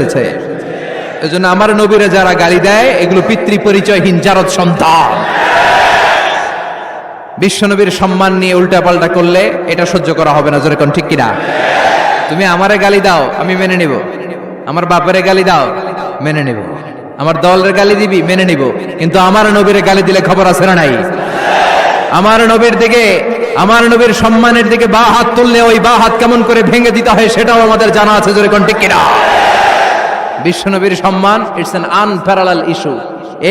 এসেছে এজন্য আমার নবীরে যারা গালি দেয়, এগুলো পিতৃ পরিচয়হীন জারদ সন্তান। বিশ্বনবীর সম্মান নিয়ে উল্টাপাল্টা করলে এটা সহ্য করা হবে না, জোরে কোন ঠিক কিনা? তুমি আমারে গালি দাও, আমি মেনে নিব। আমার বাপেরে গালি দাও, মেনে নিব। আমার দলের গালি দিবি, মেনে নিব। কিন্তু আমার নবীরে গালি দিলে খবর আছে না নাই? আমার নবীর দিকে, আমার নবীর সম্মানের দিকে বা হাত তুললে ওই বা হাত কেমন করে ভেঙে দিতে হয় সেটাও আমাদের জানা আছে, জোরে কোন ঠিক কিনা? বিশ্বনবীর সম্মান ইটস অ্যান আনপ্যারালাল ইস্যু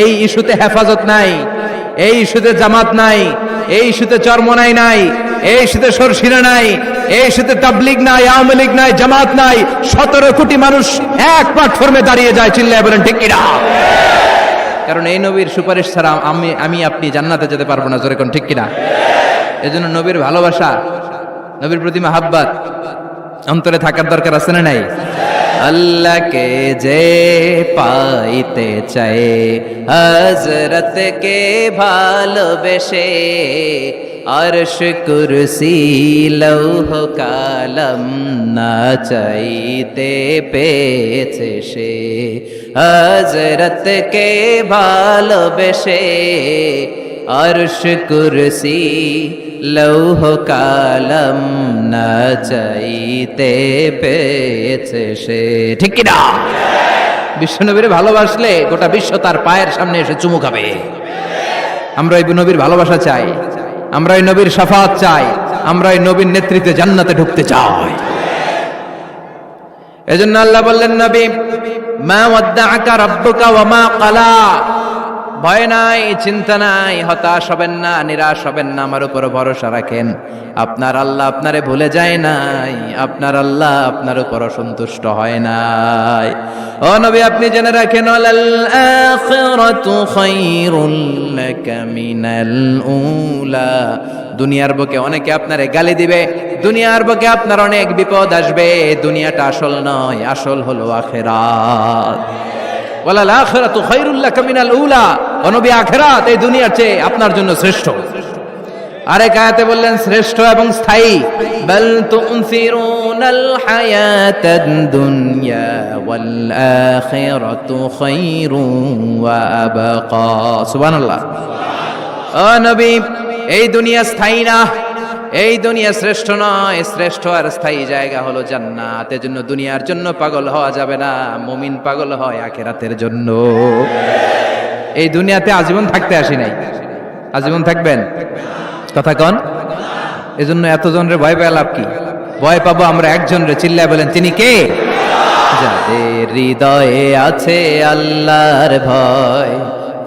এই ইস্যুতে হেফাজত নাই, এই ইস্যুতে জামাত নাই, এই ইস্যুতে চরমনাই নাই, এই ইস্যুতে সরসিনা নাই, এই ইস্যুতে তাবলিগ নাই, আওয়ামী লীগ নাই, জামাত নাই, সতেরো কোটি মানুষ এক প্ল্যাটফর্মে দাঁড়িয়ে যায়, চিল্লায় বলেন, ঠিক কিনা? কারণ এই নবীর সুপারিশ ছাড়া আমি আমি আপনি জান্নাতে যেতে পারব না, জোরে কোন, ঠিক কিনা? এজন্য নবীর ভালোবাসা, নবীর প্রতি মাহাব্বাত, অন্তরে থাকার দরকার আছে না নাই? আল্লাহকে যে পাইতে চায় হজরতকে ভালোবেসে আরশ কুরসি লৌহ কালম না চাইতে পেয়েছে সে। হজরতকে ভালোবেসে আরশ কুরসি লৌহ কালম না চাইতে পেয়েছে সে। ঠিক কিনা? বিশ্বনবীর ভালোবাসলে গোটা বিশ্ব তার পায়ের সামনে এসে চুমু খাবে। আমরা এই নবীর ভালোবাসা চাই। আমরা এই নবীর সাফাত চাই। আমরা এই নবীর নেতৃত্বে জান্নাতে ঢুকতে চাই। এজন্য আল্লাহ বললেন, নবী, মা ওয়াদ্দাআকা রাব্বুকা ওয়া মা ক্বালা। ভয় নাই, চিন্তা নাই, হতাশ হবেন না, নিরাশ হবেন না, আমার উপর ভরসা রাখেন। আপনার আল্লাহ আপনারে ভুলে যায় নাই, আপনার আল্লাহ আপনার উপর সন্তুষ্ট হয় নাই। ও নবী, আপনি জেনে রাখেন দুনিয়ার বুকে অনেকে আপনারে গালি দিবে, দুনিয়ার বুকে আপনার অনেক বিপদ আসবে, দুনিয়াটা আসল নয়, আসল হলো আখেরাত। ওয়ালাল আখিরাতু খায়রুল লাকা মিনাল উলা। ও নবী, আখিরাত এই দুনিয়ার চেয়ে আপনার জন্য শ্রেষ্ঠ। আরেক আয়াতে বললেন, শ্রেষ্ঠ এবং স্থায়ী। বাল তুনসিরুনাল হায়াতাদ দুনিয়া ওয়াল আখিরাতু খায়রুন ওয়া আবকা। সুবহানাল্লাহ। ও নবী, এই দুনিয়া স্থায়ী না? এই দুনিয়া শ্রেষ্ঠ নয়, শ্রেষ্ঠ আর স্থায়ী জায়গা হলো জান্নাত। এজন্য দুনিয়ার জন্য পাগল হওয়া যাবে না, মুমিন পাগল হয় আখেরাতের জন্য। এই দুনিয়াতে আজীবন থাকতে আসি নাই। আজীবন থাকবেন? কথা কন। এজন্য এতজনের ভয় পেয়ে লাভ কি? ভয় পাবো আমরা একজন রে চিল্লায় বলেন, তিনি কে? যাদের হৃদয়ে আছে আল্লাহর ভয়।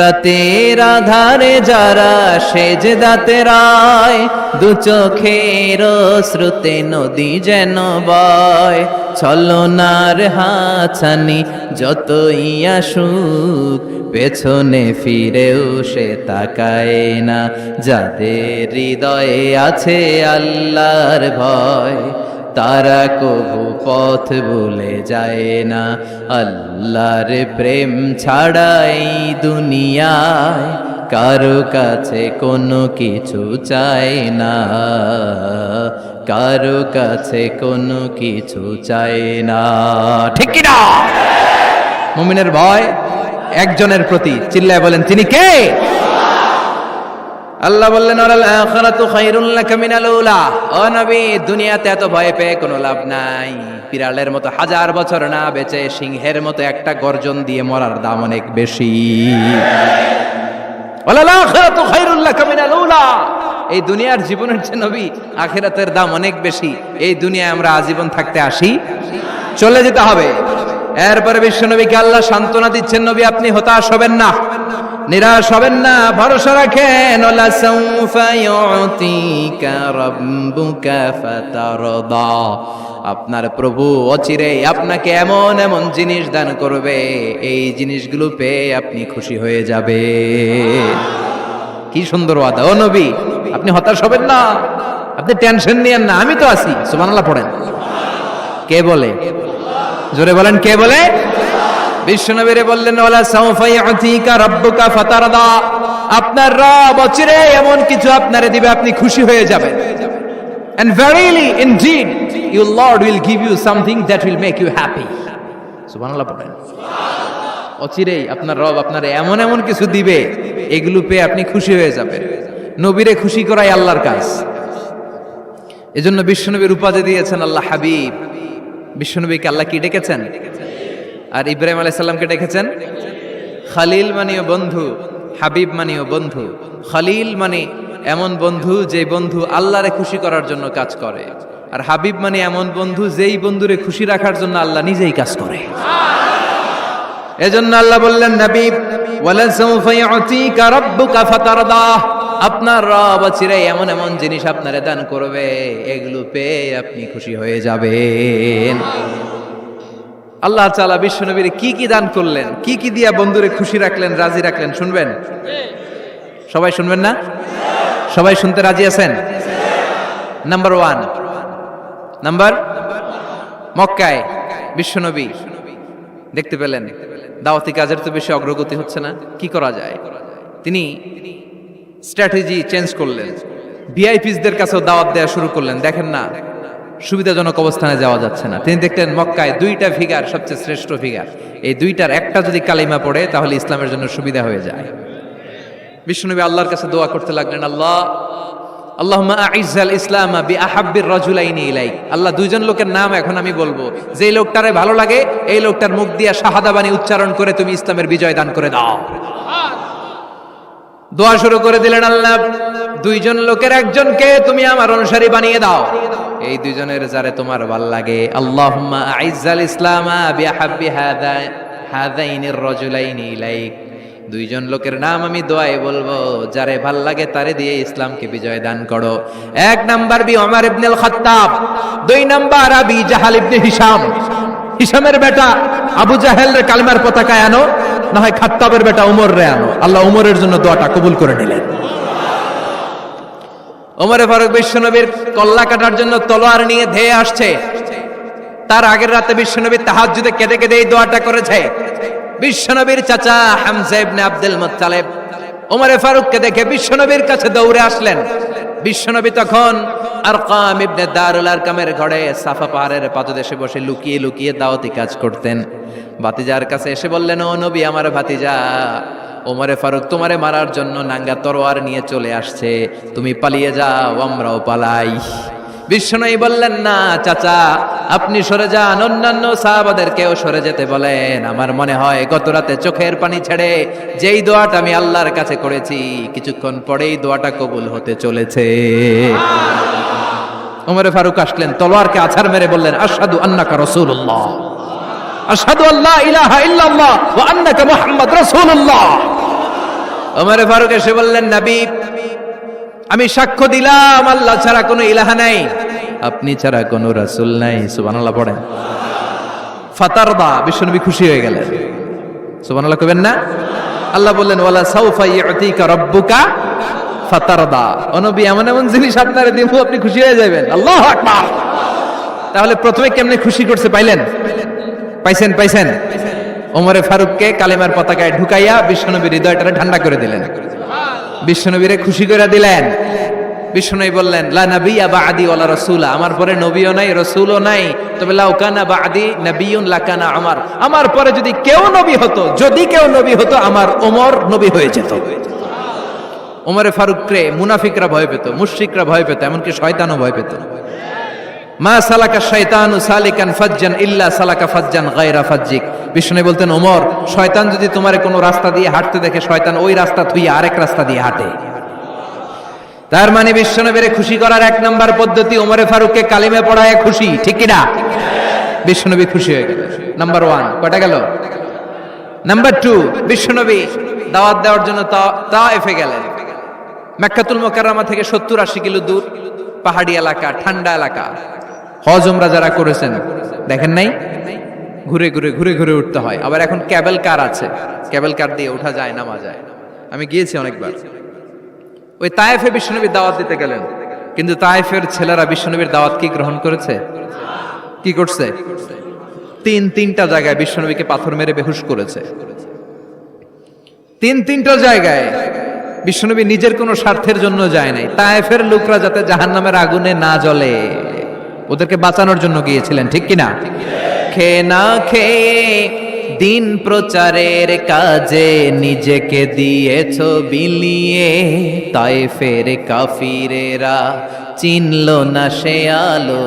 রাতের আধারে যারা সেজ দাতে রায়, দু চোখের শ্রুতে নদী যেন বয়। ছলনার হাছানি যতই আসুক, পেছনে ফিরেও সে তাকায় না। যাদের হৃদয়ে আছে আল্লাহর ভয় তারা কবু পথ ভুলে যায় না। আল্লাহর প্রেম ছাড়াই দুনিয়ায় কারও কাছে কোনো কিছু চায় না। কারও কাছে কোনো কিছু চায় না। ঠিক কিনা মুমিনের ভয় একজনের প্রতি। চিল্লায় বলেন, তিনি কে? আল্লাহ বললেন আখিরাতু খায়রুল লাকা মিনাল উলা। ও নবী, দুনিয়াতে এত ভয় পেয়ে কোনো লাভ নাই। বিড়ালের মতো হাজার বছর না বেঁচে, সিংহের মতো একটা গর্জন দিয়ে মরার দাম অনেক বেশি। আখিরাতু খায়রুল লাকা মিনাল উলা। এই দুনিয়ার জীবনের যে নবী, আখিরাতের দাম অনেক বেশি। এই দুনিয়ায় আমরা আজীবন থাকতে আসি। চলে যেতে হবে। এরপরে বিশ্ব নবীকে আল্লাহ সান্ত্বনা দিচ্ছেন, নবী, আপনি হতাশ হবেন না, নিরাশ হবেন না, ভরসা রাখেন আপনার প্রভু অচিরে আপনাকে এমন এমন জিনিস দান করবে, এই জিনিসগুলো পেয়ে আপনি খুশি হয়ে যাবে। কি সুন্দর ওয়াদা, ও নবী, আপনি হতাশ হবেন না, আপনি টেনশন নিয়েন না, আমি তো আছি সুবহানাল্লাহ পড়েন। কে বলে? জোরে বলেন, কে বলে? বিশ্বনবীরে বললেন, ওয়ালা সাউফা ইয়াতিকা রাব্বুকা ফাতারদা। আপনার রব অচিরে এমন কিছু আপনারে দিবে, আপনি খুশি হয়ে যাবেন। And verily, indeed, your lord will give you something that will make you happy সুবহানাল্লাহ পড়েন অচিরেই আপনার রব আপনারে এমন এমন কিছু দিবে, এগুলো পেয়ে আপনি খুশি হয়ে যাবেন। নবীরে খুশি করাই আল্লাহর কাজ। এজন্য বিশ্বনবীর উপাধি দিয়েছেন, আল্লাহ হাবিব বিশ্বনবীকে আল্লাহ কি ডেকেছেন? আর ইব্রাহিম আলাইসাল্লামকে ডেকেছেন? খালিল মানিও বন্ধু, হাবিব মানিও বন্ধু। খালিল মানে এমন বন্ধু যে বন্ধু আল্লাহরে খুশি করার জন্য কাজ করে। আর হাবিব মানে এমন বন্ধু যেই বন্ধুরে খুশি রাখার জন্য আল্লাহ নিজেই কাজ করে। এজন্য আল্লাহ বললেন নবী ওয়ালা সাউফা ইউতিকা রাব্বুকা ফাতারদা আপনার রব চিরে এমন এমন জিনিস আপনারে দান করবে, এগুলো পেয়ে আপনি খুশি হয়ে যাবেন। আল্লাহ তাআলা বিশ্বনবীর কি কি দান করলেন, কি কি দিয়া বন্ধুরে খুশি রাখলেন, রাজি রাখলেন, শুনবেন? সবাই শুনবেন না? সবাই শুনতে রাজি আছেন? নাম্বার ওয়ান নাম্বার মক্কায় বিশ্বনবী। দেখতে পেলেন, দাওয়াতি কাজের তো বেশি অগ্রগতি হচ্ছে না, কি করা যায়? তিনি স্ট্র্যাটেজি চেঞ্জ করলেন। ভিআইপিসদের কাছেও দাওয়াত দেওয়া শুরু করলেন। দেখেন না, সুবিধাজনক অবস্থানে যাওয়া যাচ্ছে না। তিনি দেখলেন মক্কায় দুইটা ফিগার সবচেয়ে শ্রেষ্ঠ ফিগার এই দুইটার একটা যদি কালিমা পড়ে, তাহলে ইসলামের জন্য সুবিধা হয়ে যায়। বিষ্ণুনবী আল্লাহর কাছে দোয়া করতে লাগলেন, আল্লাহ, আল্লাহুম্মা আইজ্জাল ইসলাম বি আহাব্বির রাজুলাইনি ইলাইক। আল্লাহ, দুইজন লোকের নাম এখন আমি বলব। যেই লোকটারে ভালো লাগে, এই লোকটার মুখ দিয়ে শাহাদা বাণী উচ্চারণ করে তুমি ইসলামের বিজয় দান করে দাও। দোয়া শুরু করে দিলেন আল্লাহ, দুইজন লোকের একজনকে তুমি আমার অনুসারী বানিয়ে দাও। এই দুইজনের যারে তোমার ভালো লাগে, আল্লাহুম্মা আইজ্জাল ইসলাম দুইজন লোকের নাম আমি দোয়ায় বলব, যারে ভালো লাগে তারে দিয়ে ইসলামকে বিজয় দান করো। এক নাম্বার বি ওমর ইবনে খাত্তাব, দুই নাম্বার আবি জাহাল ইবনে হিশাম হিশামের বেটা আবু জাহেল রে কালিমার পতাকায় আনো না হয় খাত্তাবের বেটা উমর রে আনো। আল্লাহ উমরের জন্য দোয়াটা কবুল করে নিলেন। ওমরে ফারুক বিশ্বনবীর কল্লা কাটার জন্য তলোয়ার নিয়ে ধেয়ে আসছে। তার আগের রাতে বিশ্বনবী তাহাজ্জুদে কেঁদে কেঁদে এই দোয়াটা করেছে। বিশ্বনবীর চাচা হামজা আব্দুল মুত্তালিব। ওমরে ফারুককে দেখে বিশ্বনবীর কাছে দৌড়ে আসলেন। বিশ্বনবী তখন আর কাম ইবনে দারুল আরকামের ঘরে সাফা পাহাড়ের পাদদেশে বসে লুকিয়ে লুকিয়ে দাওয়াতি কাজ করতেন। ভাতিজার কাছে এসে বললেন, ও নবী, আমার ভাতিজা, ওমরে ফারুক তোমারে মারার জন্য নাঙ্গা তরোয়ার নিয়ে চলে আসছে। তুমি পালিয়ে যাও, আমরাও পালাই। বিশ্বনয়ী বললেন, না, চাচা, আপনি সরে যান। অন্যান্য সাহাবাদেরকেও সরে যেতে বলেন। আমার মনে হয় গত রাতে চোখের পানি ছেড়ে যেই দোয়াটা আমি আল্লাহর কাছে করেছি, কিছুক্ষণ পরেই দোয়াটা কবুল হতে চলেছে। ওমরে ফারুক আসলেন, তলোয়ারকে আছাড় মেরে বললেন, আশহাদু আন্নাকা রাসূলুল্লাহ। আসাদু আল্লাহ ইলাহা ইল্লাল্লাহ ওয়া আন্নাকা মুহাম্মদ রাসূলুল্লাহ। ওমরে ফারুক এসে বললেন নবী আমি সাক্ষ্য দিলাম, আল্লাহ ছাড়া কোনো ইলাহা নাই। আপনি ছাড়া কোনো রাসূল নাই, সুবহানাল্লাহ পড়েন। ফাতারদা বিশ্বনবী খুশি হয়ে গেলেন। সুবহানাল্লাহ কবেন না? আল্লাহ বললেন, ওয়ালা সাউফা ইউতিকা রাব্বুকা ফাতারদা। ও নবী, এমন এমন জিনিস আপনারে দিব আপনি খুশি হয়ে যাবেন আল্লাহু আকবার। তাহলে প্রথমে কেমনে খুশি করছে পাইলেন? পাইছেন পাইছেন। ওমরে ফারুককে কালেমার পতাকায় ঢুকাইয়া বিশ্বনবীর হৃদয়টারে ঠান্ডা করে দিলেন। বিশ্বনবীরে খুশি করে দিলেন। বিশ্বনবী বললেন, লা নাবিয়া বাদি ওলা রসুলা। আমার পরে নবীও নাই, রাসূলও নাই। তবে লাউকানা বাদি নাবিয়ুন লাকানা আমার আমার পরে যদি কেউ নবী হতো, যদি কেউ নবী হতো, আমার ওমর নবী হয়ে যেত। ওমরে ফারুকরে মুনাফিকরা ভয় পেত, মুশরিকরা ভয় পেত, এমনকি শয়তানও ভয় পেত। মা সালাকা শয়তানু সালিকান ইল্লা সালাকা গায়রা বিষ্ণু বলতেন, ওমর, শয়তান যদি তোমার কোনো রাস্তা দিয়ে হাঁটতে দেখে, শয়তান ওই রাস্তা থুই আরেক রাস্তা দিয়ে হাঁটে। তার মানে বিশ্বনবীরে খুশি করার এক নাম্বার পদ্ধতি, ওমরে ফারুককে কালিমে পড়ায় খুশি, ঠিক কিনা? বিশ্বনবী খুশি হয়ে গেল নাম্বার ওয়ান, কয়টা গেল? নাম্বার টু বিশ্বনবী দাওয়াত দেওয়ার জন্য তা এফে গেলেন। মেক্কাতুল মোকাররমা থেকে সত্তর আশি কিলো দূর, পাহাড়ি এলাকা, ঠান্ডা এলাকা। হজ উমরা যারা করেছেন, দেখেন নাই? ঘুরে ঘুরে ঘুরে ঘুরে উঠতে হয়। আবার এখন ক্যাবেল কার আছে? ক্যাবেল কার দিয়ে ওঠা যায়, নামা যায়? আমি গিয়েছি অনেকবার। ওই তায়েফে বিশ্বনবীর দাওয়াত দিতে গেলেন। কিন্তু তায়েফের ছেলেরা বিশ্বনবীর দাওয়াত কি গ্রহণ করেছে? কি করছে? তিন তিনটা জায়গায় বিশ্বনবীকে পাথর মেরে বেহুশ করেছে। তিন তিনটা জায়গায় বিশ্বনবী নিজের কোনো স্বার্থের জন্য যায় নাই। তায়েফের লোকরা যাতে জাহান্নামের আগুনে না জ্বলে। ওদেরকে বাঁচানোর জন্য গিয়েছিলেন, ঠিক কিনা? খেয়ে না খেয়ে দিন প্রচারের কাজে নিজেকে দিয়েছ বিলিয়ে তাই ফের কাফিরেরা চিনল না সে আলো।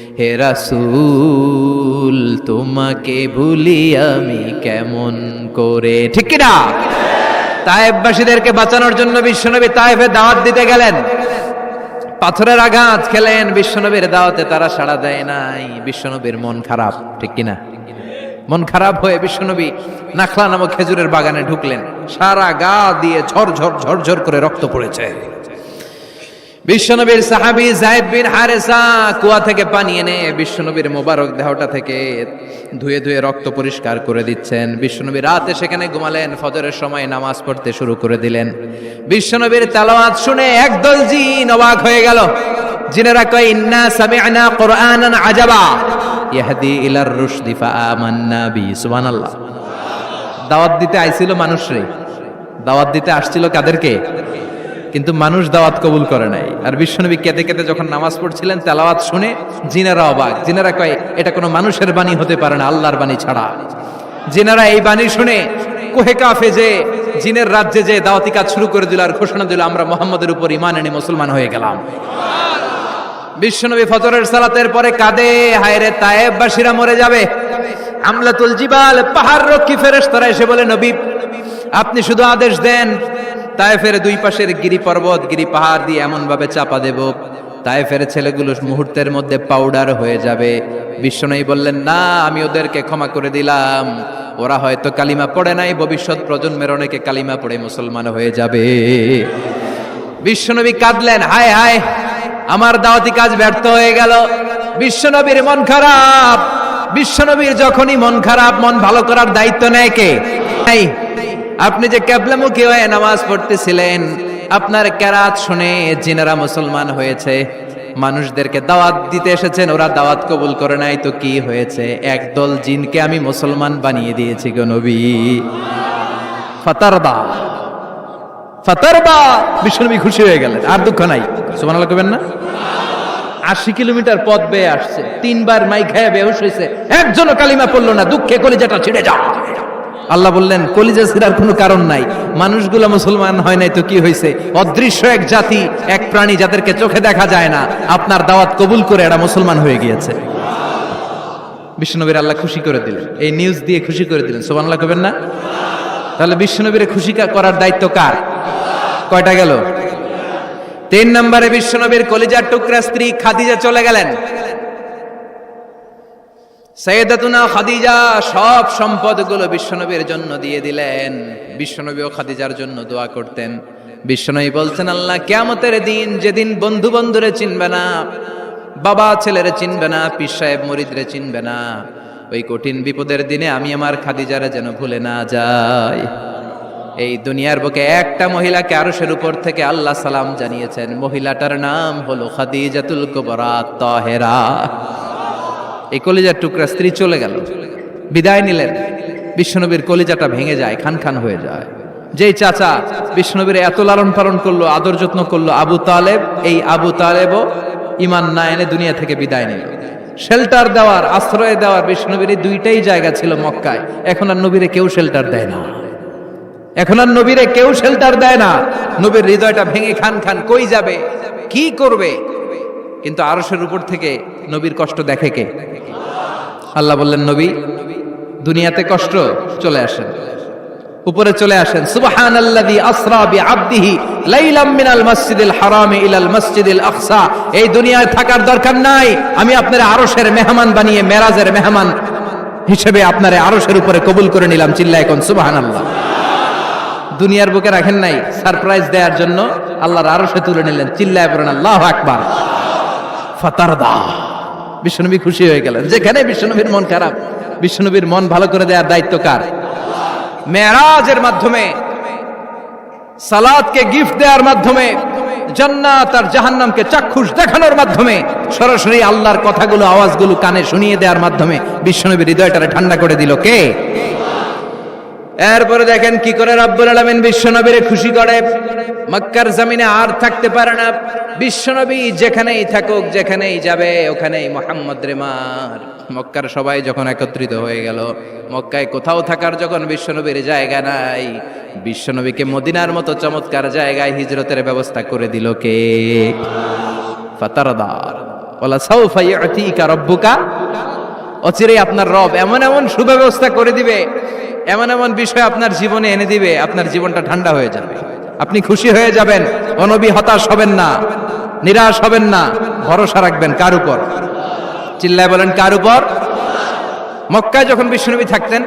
হে রাসূল, তোমাকে ভুলি আমি কেমন করে? ঠিক কিনা? তায়েববাসীদেরকে বাঁচানোর জন্য বিশ্বনবী তায়েফে দাওয়াত দিতে গেলেন। পাথরের আঘাত খেলেন, বিশ্বনবীর দাওয়াতে তারা সাড়া দেয় নাই। বিশ্বনবীর মন খারাপ, ঠিক কিনা? মন খারাপ হয়ে বিশ্বনবী নাখলা নামক খেজুরের বাগানে ঢুকলেন। সারা গা দিয়ে ঝরঝর ঝরঝর করে রক্ত পড়েছে। বিশ্বনবীর সাহাবি জায়েদ বিন হারেসা কুয়া থেকে পানি এনে বিশ্বনবীর মোবারক দেহটা থেকে ধুয়ে ধুয়ে রক্ত পরিষ্কার করে দিচ্ছেন। বিশ্বনবী রাতে সেখানে ঘুমালেন, ফজরের সময় নামাজ পড়তে শুরু করে দিলেন। বিশ্বনবীর তেলাওয়াত শুনে একদল জিন অবাক হয়ে গেল। জিনেরা কয়, ইন্না সামি'না কুরআনান আজাবা। ইয়াহদি ইলার রুশদি ফাআমান্না বি, সুবহানাল্লাহ। দাওয়াত দিতে আইছিল মানুষরে। দাওয়াত দিতে আসছিল কাদেরকে? কিন্তু মানুষ দাওয়াত কবুল করে নাই। আর বিশ্বনবী কেঁদে কেঁদে যখন নামাজ পড়ছিলেন, তেলাওয়াত শুনে জিনারা অবাক। জিনারা কয়, এটা কোনো মানুষের বাণী হতে পারে না, আল্লাহর বাণী ছাড়া। জিনেরা এই বাণী শুনে, কোহে কাফে যে, জিনের রাজ্যে যে দাওয়াতি কাজ শুরু করে দিল আর ঘোষণা দিল, আমরা মোহাম্মদের উপর ইমান এনে মুসলমান হয়ে গেলাম। বিশ্বনবী ফজরের সালাতের পরে কাঁদে হায়রে তায়েববাসীরা মরে যাবে। আমলাতুল জিবাল পাহাড় রক্ষী ফেরেশতারা এসে বলে, নবী, আপনি শুধু আদেশ দেন তায়েফের দুই পাশের গিরি পর্বত, গিরি পাহাড় দিয়ে এমন ভাবে চাপা দেব, তায়েফের ছেলেগুলো মুহূর্তের মধ্যে পাউডার হয়ে যাবে। বিশ্বনবী বললেন, না, আমি ওদেরকে ক্ষমা করে দিলাম। ওরা হয়তো কালিমা পড়ে নাই, ভবিষ্যৎ প্রজন্মের অনেকে কালিমা পড়ে মুসলমান হয়ে যাবে। বিশ্বনবী কাঁদলেন, হায় হায়, আমার দাওয়াতি কাজ ব্যর্থ হয়ে গেল। বিশ্বনবীর মন খারাপ। বিশ্বনবীর যখনই মন খারাপ, মন ভালো করার দায়িত্ব নেয় কে? আপনি যে ক্যাবলামুখী হয়ে নামাজ পড়তেছিলেন, আপনার কেরাত শুনে জিনেরা মুসলমান হয়েছে। মানুষদেরকে দাওয়াত দিতে এসেছেন, ওরা দাওয়াত কবুল করে নাই, তো কি হয়েছে? একদল জিনকে আমি মুসলমান বানিয়ে দিয়েছি গো নবী। ফাতারবা। ফাতারবা! বিশ্বনবী খুশি হয়ে গেলেন। আর দুঃখ নাই। সুবহানাল্লাহ কবেন না? আশি কিলোমিটার পথ বেয়ে আসছে। তিনবার মাই খেয়ে বেহুশ হয়েছে একজনও কালিমা পড়ল না। দুঃখে কলিজাটা ছিঁড়ে যা আল্লাহ বললেন, কলিজা ছিঁড়ার কোনো কারণ নাই। মানুষগুলো মুসলমান হয় নাই তো কি হয়েছে অদৃশ্য এক জাতি, এক প্রাণী যাদেরকে চোখে দেখা যায় না, আপনার দাওয়াত কবুল করে এরা মুসলমান হয়ে গিয়েছে। বিষ্ণুনবীর আল্লাহ খুশি করে দিলেন। এই নিউজ দিয়ে খুশি করে দিলেন। সোমান আল্লাহ কবেন না? তাহলে বিশ্বনবীরে খুশি করার দায়িত্ব কার? কয়টা গেল? তিন নম্বরে বিশ্বনবীর কলিজার টুকরা স্ত্রী খাদিজা চলে গেলেন। সৈয়দাতুনা খাদিজা সব সম্পদগুলো বিশ্বনবীর জন্য দিয়ে দিলেন। বিশ্বনবী ও খাদিজার জন্য দোয়া করতেন। বিশ্বনবী বলছেন, আল্লাহ কেয়ামতের দিন যেদিন বন্ধু বন্ধুরে চিনবে না, বাবা ছেলেরে চিনবে না, পীর সাহেব মরিদরে চিনবে না, ওই কঠিন বিপদের দিনে আমি আমার খাদিজারে যেন ভুলে না যাই। এই দুনিয়ার বুকে একটা মহিলাকে আরশের উপর থেকে আল্লাহ সালাম জানিয়েছেন। মহিলাটার নাম হলো খাদিজাতুল কুবরা, তাহেরা। এই কলিজার টুকরা স্ত্রী চলে গেল। বিদায় নিলেন। বিশ্বনবীর কলিজাটা ভেঙে যায়, খান খান হয়ে যায়। যেই চাচা বিশ্বনবীর এত লালন পালন করল, আদর যত্ন করল, আবু তালেব, এই আবু তালেবও ইমান না এনে দুনিয়া থেকে বিদায় নিল। শেল্টার দেওয়ার, আশ্রয় দেওয়ার বিষ্ণবীর এই দুইটাই জায়গা ছিল মক্কায়। এখন আর নবীরে কেউ শেল্টার দেয় না। এখন আর নবীরে কেউ শেল্টার দেয় না। নবীর হৃদয়টা ভেঙে খান খান কই যাবে? কি করবে? কিন্তু আরশের উপর থেকে নবীর কষ্ট দেখে কে? আল্লাহ বললেন, নবী, দুনিয়াতে কষ্ট, চলে আসেন। উপরে চলে আসেন, সুবহানাল্লাযী আসরা বিআবদিহি লাইলাম মিনাল মাসজিদিল হারামি ইলাল মাসজিদিল আকসা। এই দুনিয়ায় থাকার দরকার নাই। আমি আপনার আরশের মেহমান বানিয়ে মেরাজের মেহমান হিসেবে আপনার আরশের উপরে কবুল করে নিলাম চিল্লা এখন সুবহানাল্লাহ। দুনিয়ার বুকে রাখেন নাই, সারপ্রাইজ দেওয়ার জন্য আল্লাহর আরশে তুলে নিলেন, চিল্লায় পড়েন আল্লাহু আকবার। ফাতারদা। বিশ্বনবী খুশি হয়ে গেলেন। যেখানে বিশ্বনবীর মন খারাপ, বিশ্বনবীর মন ভালো করে দেওয়ার দায়িত্ব কার? মেরাজের মাধ্যমে, সালাদকে গিফট দেওয়ার মাধ্যমে, জান্নাত আর জাহান্নামকে চাক্ষুষ দেখানোর মাধ্যমে, সরাসরি আল্লাহর কথাগুলো, আওয়াজগুলো কানে শুনিয়ে দেওয়ার মাধ্যমে বিশ্বনবীর হৃদয়টারে ঠান্ডা করে দিল। কে? এরপরে দেখেন কি করে রব্বুল আলামিন বিশ্বনবীরে খুশি করে। মক্কার জমিনে আর থাকতে পারে না। বিশ্বনবী যেখানেই থাকুক, যেখানেই যাবে, ওখানেই মোহাম্মদ রেমার মক্কার সবাই যখন একত্রিত হয়ে গেল, মক্কায় কোথাও থাকার যখন বিশ্বনবীর জায়গা নাই, বিশ্বনবীকে মদিনার মতো চমৎকার জায়গায় হিজরতের ব্যবস্থা করে দিল কে? ফাতারদার ওলা সাউফা ইউতিকা রব্বুকা অচিরেই আপনার রব এমন এমন সুব্যবস্থা করে দিবে, এমন এমন বিষয় আপনার জীবনে এনে দিবে, আপনার জীবনটা ঠান্ডা হয়ে যাবে। আপনি খুশি হয়ে যাবেন, অনবী হতাশ হবেন না, নিরাশ হবেন না, ভরসা রাখবেন কার উপর? চিল্লায় বলেন, কার উপর? মক্কায় যখন বিশ্বনবী থাকতেন,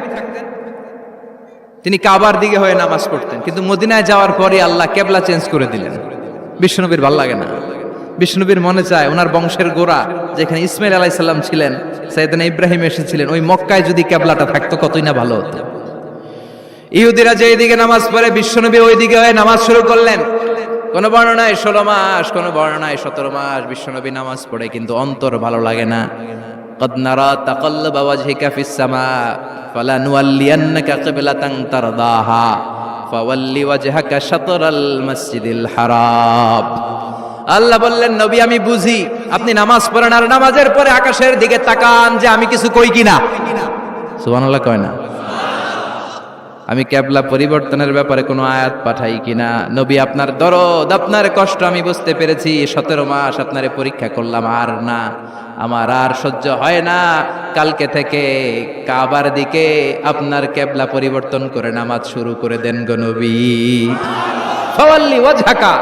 তিনি কাবার দিকে হয়ে নামাজ পড়তেন, কিন্তু মদিনায় যাওয়ার পরে আল্লাহ কেবলা চেঞ্জ করে দিলেন। বিশ্বনবীর ভালো লাগে না। বিষ্ণুবীর মনে চায় ওনার বংশের গোড়া যেখানে ইসমাইল আলাইসাল্লাম ছিলেন সাইদানা ইব্রাহিম এসেছিলেন ওই মক্কায় যদি কেবলাটা থাকতো কতই না ভালো হতো ইহুদিরা যে দিকে নামাজ পড়ে বিশ্বনবী ওই দিকে হয়ে নামাজ শুরু করলেন কোন বর্ণনায় ষোলো মাস কোন বর্ণনায় সতেরো মাস বিশ্বনবী নামাজ পড়ে কিন্তু অন্তর ভালো লাগে না قد نرى تقلب وجهك في السماء فلنولينك قبلة ترضاها فولي وجهك شطر المسجد الحرام আল্লাহ বললেন, নবী, আমি বুঝি, আপনি নামাজ পড়েন আর নামাজের পরে আকাশের দিকে তাকান যে আমি কিছু কই কিনা? সুবহানাল্লাহ কয় না। আমি ক্যাবলা পরিবর্তনের ব্যাপারে কোনো আয়াত পাঠাই কিনা? নবী, আপনার দরদ, আপনার কষ্ট, আমি বুঝতে পেরেছি, সতেরো মাস আপনারে পরীক্ষা করলাম, আর না। আমার আর সহ্য হয় না। কালকে থেকে কাবার দিকে আপনার ক্যাবলা পরিবর্তন করে নামাজ শুরু করে দেন গো নবী। ওয়াজহাকা।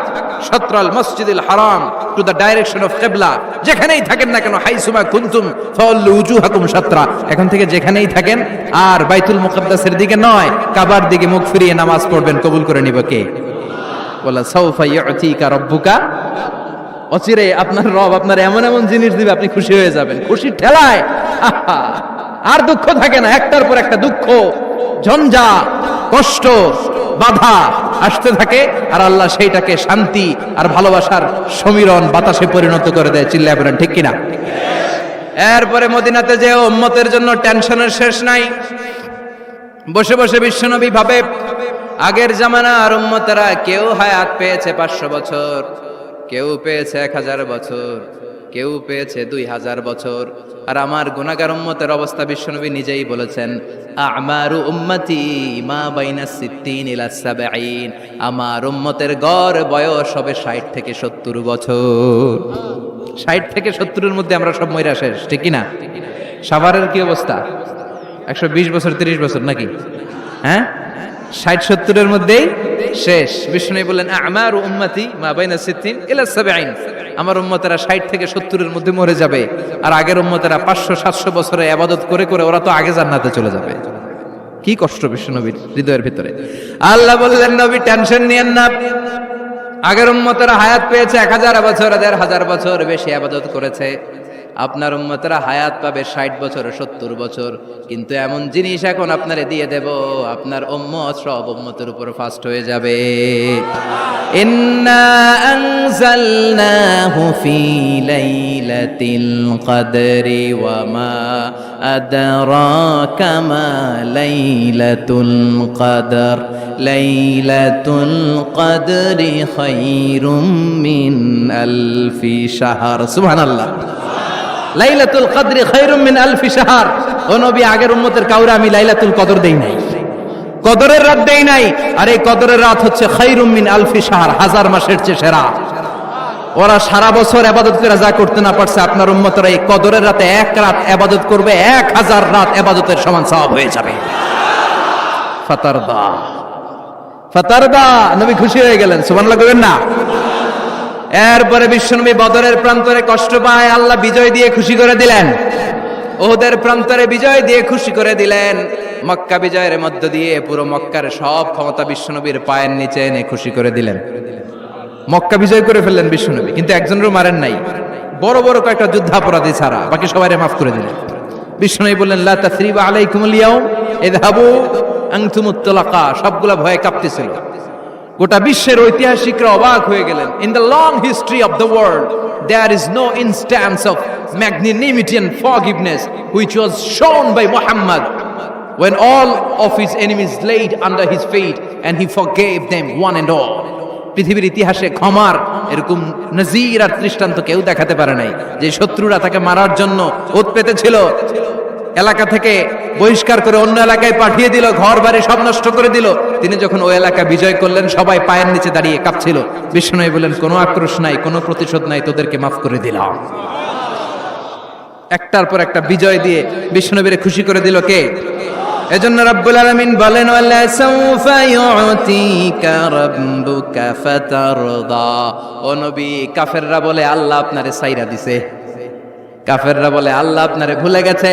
শাতরাল মসজিদুল হারাম টু দ্য ডাইরেকশন অফ কিবলা যেখানেই থাকেন না কেন, হাইসুমা কুনতুম, ফাওয়াল্লু উজুহাকুম শাতরা এখন থেকে যেখানেই থাকেন, আর বাইতুল মুকদ্দাসের দিকে নয়, কাবার দিকে মুখ ফিরিয়ে নামাজ পড়বেন, কবুল করে নিব কে? বলা, সাউফা ইউতিকা রব্বুকা। অচিরে আপনার রব আপনার এমন এমন জিনিস দিবে, আপনি খুশি হয়ে যাবেন। খুশি ঠেলায়। আর দুঃখ থাকে না, একটার পর একটা দুঃখ, ঝঞ্ঝা, কষ্ট। বাধা আসতে থাকে আর আল্লাহ সেইটাকে শান্তি আর ভালোবাসার সমীরণ বাতাসে পরিণত করে দেয়। চিল্লায় বলেন, ঠিক কিনা? এরপরে মদিনাতে যে উম্মতের জন্য টেনশনের শেষ নাই। বসে বসে বিশ্বনবী ভাবে, আগের জামানা আর উম্মতেরা কেউ হায়াত পেয়েছে পাঁচশো বছর, কেউ পেয়েছে এক হাজার বছর। কেউ পেয়েছে দুই হাজার বছর। আর আমার গুণাগার উম্মতের অবস্থা বিশ্বনবী নিজেই বলেছেন, আমারু উম্মতি মা বাইনা সিদ্দিন ইলা সাবঈন। আমার উম্মতের গড় বয়স হবে ষাট থেকে সত্তর বছর। ষাট থেকে সত্তরের মধ্যে আমরা সব ময়রা শেষ, ঠিক না সাভারের কি অবস্থা? একশো বিশ বছর, তিরিশ বছর নাকি? হ্যাঁ? ষাট সত্তরের মধ্যেই শেষ। বিষ্ণু বললেন, আমার উম্মতি মা বাইনা সিদ্দিন ইলা সাবঈন। আমার উম্মতেরা ষাট থেকে সত্তরের মধ্যে মরে যাবে, আর আগের উম্মতেরা পাঁচশো, সাতশো বছরে আবাদত করে করে ওরা তো আগে জান্নাতে চলে যাবে। কি কষ্ট বিশ্ব নবীর হৃদয়ের ভিতরে। আল্লাহ বললেন, নবী, টেনশন নিয়েন না। আগের উম্মতেরা হায়াত পেয়েছে এক হাজার বছর হাজার বছর বেশি আবাদত করেছে। আপনার উম্মতেরা হায়াত পাবে ষাট বছর, সত্তর বছর। কিন্তু এমন জিনিস এখন আপনারে দিয়ে দেব, আপনার উম্মত সব উম্মতের উপর ফাস্ট হয়ে যাবে। কদরি লাইলাতুল কদর। খায়রুম মিন আলফি শাহর। সুবহানাল্লাহ। লাইলাতুল কদরি খায়রুম মিন আলফি শাহর। ও নবী, আগের উম্মতের কাউরে আমি লাইলাতুল কদর দেই নাই। কদরের রাত দেই নাই। আর এই কদরের রাত হচ্ছে খাইরুম মিন আলফি শাহর, হাজার মাসের চেয়ে সেরা। ওরা সারা বছর আবাদত করে যা করতে না পারছে, আপনার উম্মতরা এই কদরের রাতে এক রাত আবাদত করবে, এক হাজার রাত আবাদতের সমান সওয়াব হয়ে যাবে। ফাতারদা। ফাতারদা, নবী খুশি হয়ে গেলেন, সুবহানাল্লাহ কইবেন না? এরপরে বিশ্বনবী বদরের প্রান্তরে কষ্ট পায়, আল্লাহ বিজয় দিয়ে খুশি করে দিলেন। ওদের প্রান্তরে বিজয় দিয়ে খুশি করে দিলেন। মক্কা বিজয়ের মধ্য দিয়ে পুরো মক্কার সব ক্ষমতা বিশ্বনবীর পায়ের নিচে এনে খুশি করে দিলেন। মক্কা বিজয় করে ফেললেন বিশ্বনবী, কিন্তু একজনেরও মারেন নাই। বড় বড় কয়েকটা যুদ্ধাপরাধী ছাড়া, বাকি সবাই মাফ করে দিলেন। বিশ্বনবী বললেন, লা তাসরিবা আলাইকুমুল ইয়াউম, ইযহাবু আনতুমুত সবগুলা ভয়ে কাঁপতেছিল। গোটা বিশ্বের ঐতিহাসিকরা অবাক হয়ে গেলেন। In the long history of the world there is no instance of magnanimity and forgiveness which was shown by Muhammad when all of his enemies laid under his feet and he forgave them one and all. পৃথিবীর ইতিহাসে ক্ষমার এরকম নজির আর দৃষ্টান্ত কেউ দেখাতে পারে নাই। যে শত্রুরা তাকে মারার জন্য ওত পেতেছিল এলাকা থেকে বহিষ্কার করে অন্য এলাকায় পাঠিয়ে দিল, ঘর বাড়ি সব নষ্ট করে দিল। তিনি যখন ওই এলাকা বিজয় করলেন, সবাই পায়ের নিচে দাঁড়িয়ে কাঁপছিল। বিষ্ণু বললেন, কোনো আক্রোশ নাই, কোনো প্রতিশোধ নাই, তোদেরকে মাফ করে দিলাম। একটার পর একটা বিজয় দিয়ে বিষ্ণুবীরে খুশি করে দিল কে? এজন্য রাব্বুল আলামিন বলেন, ওয়ালা সাউফা ইউতিকা রাব্বুকা ফাতারদা। ও নবী, কাফেররা বলে, আল্লাহ আপনারে সাইরা দিছে। কাফেররা বলে, আল্লাহ আপনারে ভুলে গেছে।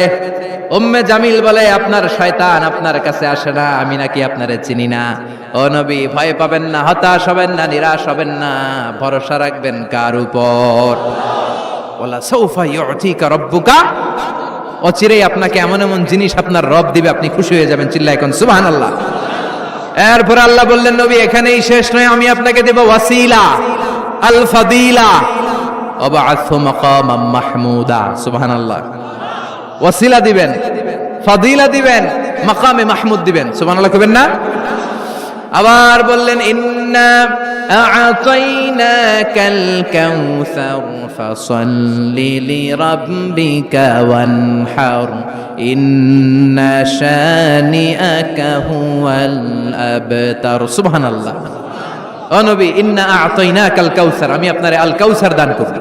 উম্মে জামিল বলে, আপনার শয়তান আপনার কাছে আসে না, আমি নাকি আপনারে চিনি না। ও নবী, ভয় পাবেন না, হতাশ হবেন না, নিরাশ হবেন না, ভরসা রাখবেন কার উপর? ওলা সৌফা ইউতিকা রব্বুকা? অচিরেই আপনাকে এমন এমন জিনিস আপনার রব দিবে, আপনি খুশি হয়ে যাবেন চিল্লা এখন সুবহান আল্লাহ এরপর আল্লাহ বললেন, নবী, এখানেই শেষ নয়, আমি আপনাকে দেব ওয়াসিলা আল ফাদিলা অবাআসু মাকামাম মাহমুদা, সুবহানাল্লাহ। ওয়াসিলা দিবেন, ফাদিলা দিবেন, মাকামে মাহমুদ দিবেন, সুবহানাল্লাহ কইবেন না? আবার বললেন, ইন্না আ'তাইনাকাল কাউসার ফাসাল্লি লিরাব্বিকা ওয়ানহার, ইন্না শানিআকা হুয়াল আবতার সুবহানাল্লাহ। ও নবী, ইন্না আ'তাইনাকাল কাউসার আমি আপনারে আল কাউসার দান করব।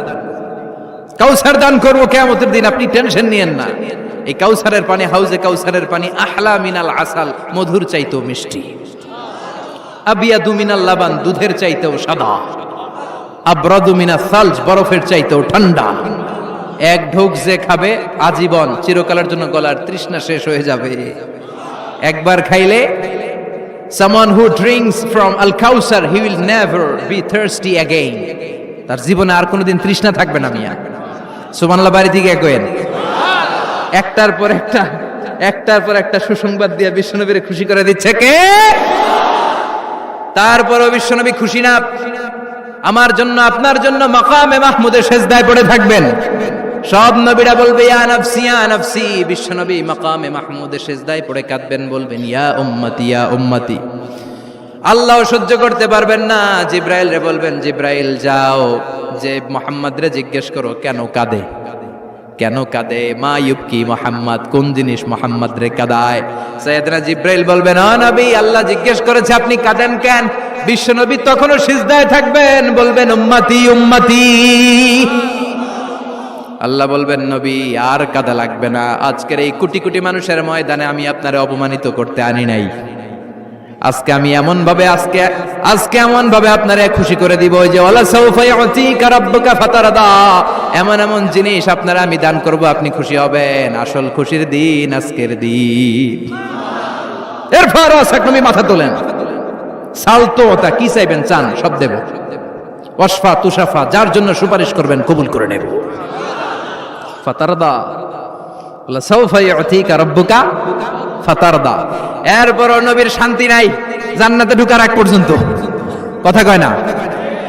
কাউসার দান করব, কিয়ামতের দিন আপনি টেনশন নিয়েন না। এই কাউসারের পানি, হাউজে কাউসারের পানি, আহলা মিনাল আসাল, মধুর চাইতেও মিষ্টি। আবিয়াদু মিনাল লাবান, দুধের চাইতেও সাদা। আব্রাদু মিনা সালজ, বরফের চাইতেও ঠান্ডা। এক ঢোক যে খাবে, আজীবন চিরকালের জন্য গলার তৃষ্ণা শেষ হয়ে যাবে। একবার খাইলে someone who drinks from al kausar he will never be thirsty again. তার জীবনে আর কোনোদিন তৃষ্ণা থাকবে না মিয়া। সুবহানাল্লাহ, বাড়ি থেকে কইেন একটার পর একটা, একটার পর একটা সুসংবাদ দিয়ে বিশ্বনবীরে খুশি করে দিচ্ছে কে? তারপরও বিশ্বনবী খুশি না। আমার জন্য, আপনার জন্য মাকামে মাহমুদের সেজদায় পড়ে থাকবেন। সব নবীরা বলবে, ইয়া নাফসি ইয়া নাফসি। বিশ্বনবী মাকামে মাহমুদের সেজদায় পড়ে কাঁদবেন, বলবেন, ইয়া উম্মতি ইয়া উম্মতি। আল্লাহ সহ্য করতে পারবেন না। জিব্রাইল রে বলবেন, জিব্রাইল, যাও। যে মোহাম্মদ রে জিজ্ঞেস করো, কেন কাঁদে? কেন কাঁদে? মা ইউবকি মোহাম্মদ। কোন জিনিস মোহাম্মদ রে কাদায়? সৈয়দনা জিব্রাইল বলবেন, ও নবী, আল্লাহ জিজ্ঞেস করেছে, আপনি কাঁদেন কেন? বিশ্ব নবী তখনও সিজদায় থাকবেন, বলবেন, উম্মতি উম্মতি। আল্লাহ বলবেন, নবী, আর কাদা লাগবে না। আজকের এই কোটি কোটি মানুষের ময়দানে আমি আপনারে অপমানিত করতে আনি নাই। আজকে আমি এমন ভাবে আজকে আজকে এমন ভাবে আপনারে খুশি করে দিব যে এমন এমন জিনিস আপনারা আমি দান করব, আপনি খুশি হবেন। আসল খুশির দিন আজকের দিন। এরপর আসাকনবী মাথা তোলেন। সালতো তা কি চাইবেন? চান, সব দেব। ওয়াসফা তুষাফা যার জন্য সুপারিশ করবেন, কবুল করে নেব। ফাতারদা। রাব্বুকা ফাতারদা। এরপর নবীর শান্তি নাই, জান্নাতে ঢুকার আগ পর্যন্ত। কথা কয় না?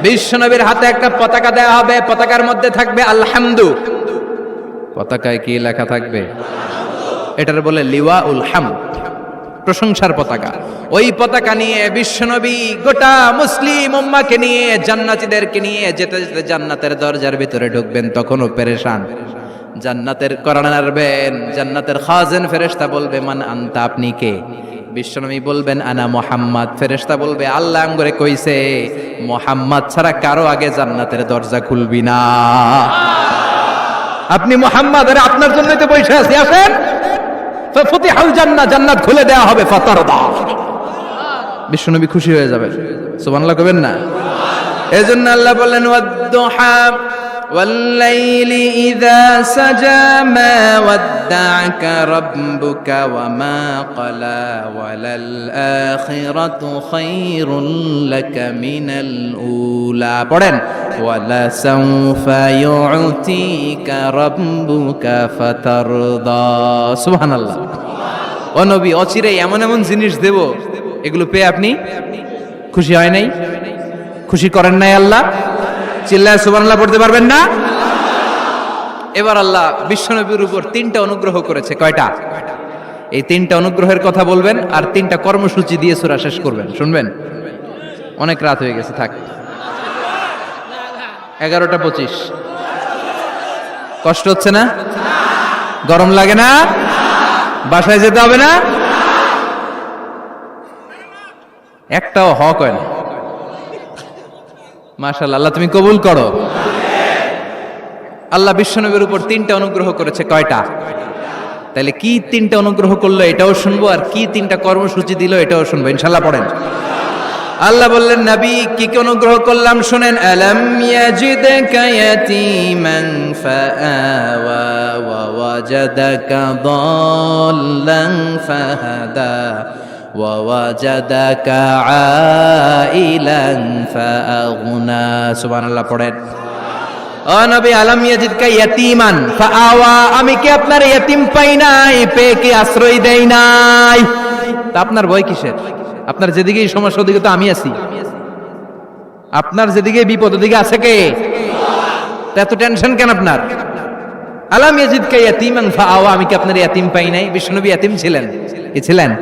বিশ্ব নবীর হাতে একটা পতাকা দেওয়া হবে, পতাকার মধ্যে থাকবে আলহামদু। পতাকায় কি লেখা থাকবে? এটার বলে লিওয়া উল হাম, প্রশংসার পতাকা। ওই পতাকা নিয়ে বিশ্বনবী গোটা মুসলিম উম্মাকে নিয়ে, জান্নাতীদেরকে নিয়ে যেতে যেতে জান্নাতের দরজার ভিতরে ঢুকবেন, তখনও পেরেশান। জান্নাতের করান আনবেন, জান্নাতের খাজেন ফেরেশতা বলবে, মান আনতা, আপনি কে? বিশ্বনবী বলবেন, আনা মোহাম্মদ। ফেরেশতা বলবে, আল্লাহ আঙ্গরে কইছে, মোহাম্মদ ছাড়া কারও আগে জান্নাতের দরজা খুলবি না। আপনি মোহাম্মদ, আরে আপনার জন্যই তো বসে আছি, আসেন। ফতিহাল জান্নাত জান্নাত খুলে দেওয়া হবে, ফাতারদা। বিশ্বনবী খুশি হয়ে যাবেন। সুবহানাল্লাহ কবেন না? এজন্য আল্লাহ বললেন, ওয়াদ্দুহা والليل إذا سجى ما ودعك ربك وما قلى وللآخرة خير لك من الأولى পড়েন ولسوف يعطيك ربك فترضى سبحان الله ও নবী অচিরে এমন এমন জিনিস দেব এগুলো পেয়ে আপনি খুশি হয় নাই খুশি করেন নাই আল্লাহ চিল্লায় সুবহানাল্লাহ পড়তে পারবেন না? এবার আল্লাহ বিশ্বনবীর উপর তিনটা অনুগ্রহ করেছে, কয়টা? এই তিনটা অনুগ্রহের কথা বলবেন আর তিনটা কর্মসূচি দিয়ে সুরা শেষ করবেন, শুনবেন? অনেক রাত হয়ে গেছে, থাক। এগারোটা পঁচিশ। কষ্ট হচ্ছে না? গরম লাগে না? বাসায় যেতে হবে না? একটাও হক হয় না। মাশাল্লাহ আল্লাহ তুমি কবুল করো। আল্লাহ বিশ্বনবীর উপর তিনটা অনুগ্রহ করেছে, কয়টা? তাহলে কি তিনটা অনুগ্রহ করল এটাও শুনব, আর কি তিনটা কর্মসূচি দিল এটাও শুনব ইনশাল্লাহ পড়েন। আল্লাহ বললেন, নবী, কি কি অনুগ্রহ করলাম শুনেন? ওয়াজাদাকা দাল্লান ফাহাদা। আলাম ইয়াজিদকা আমি কি আপনার ইয়াতীম পাই নাই? আশ্রয় দেই নাই? তা আপনার ভয় কিসের? আপনার যেদিকেই সমস্যা, ওদিকে তো আমি আছি। আপনার যেদিকে বিপদ, ওদিকে আছে কে? এত টেনশন কেন আপনার? আলাম ইয়াজিদ কে ইয়াতিমান, ফাআওয়া, আমি কি আপনার ইয়াতিম পাই নাই? বিষ্ণুনবী ইয়াতিম ছিলেন। কি ছিলেন?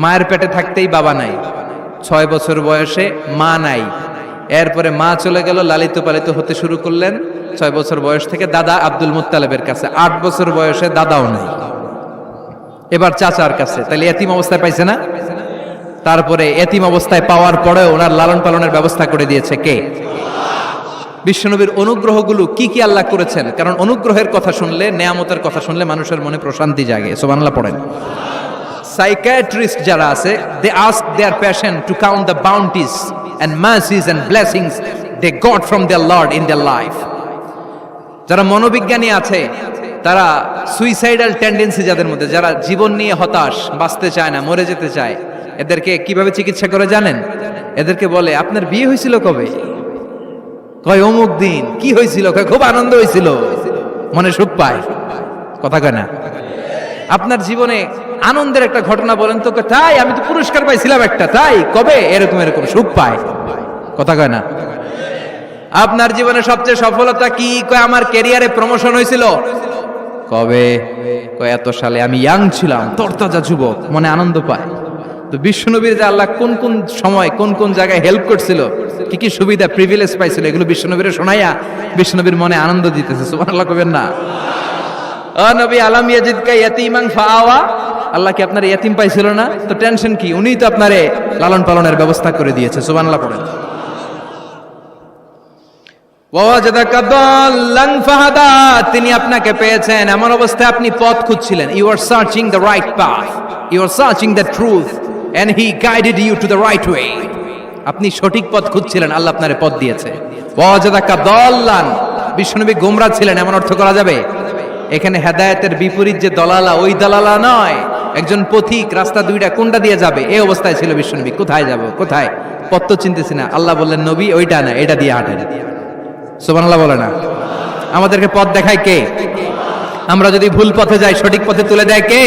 মায়ের পেটে থাকতেই বাবা নাই। ছয় বছর বয়সে মা নাই। এরপরে মা চলে গেল, লালিত পালিত হতে শুরু করলেন। ছয় বছর বয়স থেকে দাদা আব্দুল মুত্তালেবের কাছে। আট বছর বয়সে দাদাও নাই। এবার চাচার কাছে। তাহলে এতিম অবস্থায় পাইছে না? তারপরে এতিম অবস্থায় পাওয়ার পরে ওনার লালন পালনের ব্যবস্থা করে দিয়েছে কে? বিশ্বনবীর অনুগ্রহগুলো কি কি আল্লাহ করেছেন? কারণ অনুগ্রহের কথা শুনলে, নেয়ামতের কথা শুনলে মানুষের মনে প্রশান্তি জাগে। সোবানলা পড়েন। সাইকাট্রিস্ট যারা আছে they ask their passion to count the bounties and mercies and blessings they got from their lord in their life যারা মনোবিজ্ঞানী আছে, তারা সুইসাইডাল টেন্ডেন্সি যাদের মধ্যে, যারা জীবন নিয়ে হতাশ, বাঁচতে চায় না, মরে যেতে চায়, এদেরকে কীভাবে চিকিৎসা করে জানেন? এদেরকে বলে, আপনার বিয়ে হয়েছিল কবে? কয়, অমুক দিন। কি হয়েছিল? কয়, খুব আনন্দ হয়েছিল। মনে সুখ পায়। কথা কয় না। আপনার জীবনে আনন্দের একটা ঘটনা বলেন তো তাই, আমি তো পুরস্কার পাইছিলাম একটা, তাই? কবে? এরকম এরকম, সুখ পায়। কথা কয় না? আপনার জীবনে সবচেয়ে সফলতা কি? কয়, আমার ক্যারিয়ারে প্রমোশন হয়েছিল? কবে? এত সালে আমি ইয়াং ছিলাম, তরতাজা যুবক, মনে আনন্দ পায়। তো বিশ্বনবীর যে আল্লাহ কোন কোন সময়, কোন কোন জায়গায় হেল্প করছিল, কি কি সুবিধা প্রিভিলেজ পাইছিল, এগুলো বিশ্বনবীর শোনাইয়া বিশ্বনবীর মনে আনন্দ দিতেছে, সুবহানাল্লাহ কবেন না। আল্লাহ কি আপনার পাইছিল না? তো টেনশন কি? তো লালন পালনের ব্যবস্থা করে দিয়েছে। তিনি আপনাকে পেয়েছেন। এমন অবস্থায় আপনি পথ খুঁজছিলেন। You are searching the right path you are searching the truth and he guided you to the right way আপনি সঠিক পথ খুঁজছিলেন। আল্লাহ আপনারে পথ দিয়েছে। বিশ্বনবী গোমরা ছিলেন। এমন অর্থ করা যাবে? এখানে হেদায়েতের বিপরীত যে দলালা, ওই দলালা নয়। একজন পথিক রাস্তা দুইটা কোনটা দিয়ে যাবে? এই অবস্থায় ছিল বিশ্বনবী। কোথায় যাব? কোথায়? পথ তো চিনতেছি না। আল্লাহ বললেন, নবী, ওইটা না, এটা দিয়ে হাঁটেন। সুবহানাল্লাহ বলে না। আমাদেরকে পথ দেখায় কে? আমরা যদি ভুল পথে যাই, সঠিক পথে তুলে দেয় কে?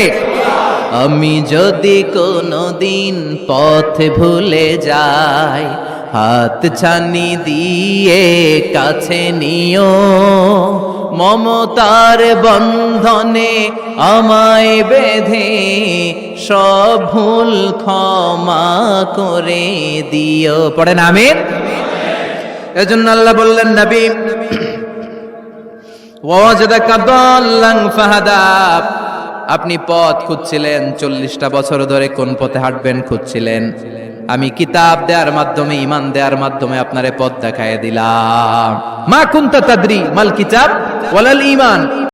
আমি যদি কোনো দিন পথ ভুলে যাই হাত ছানি দিয়ে কাছে নিও। মমতার বন্ধনে আমায় বেঁধে সব ভুল ক্ষমা করে দিও। পড়েন আমির এজন্য আল্লাহ বললেন, নবী আপনি পথ খুঁজছিলেন, চল্লিশটা বছর ধরে কোন পথে হাঁটবেন খুঁজছিলেন। আমি কিতাব দেওয়ার মাধ্যমে ইমান দেওয়ার মাধ্যমে আপনারে পথ দেখায় দিলাম। মা কুন্তা তাদ্রি মাল কিতাব ওয়ালাল ইমান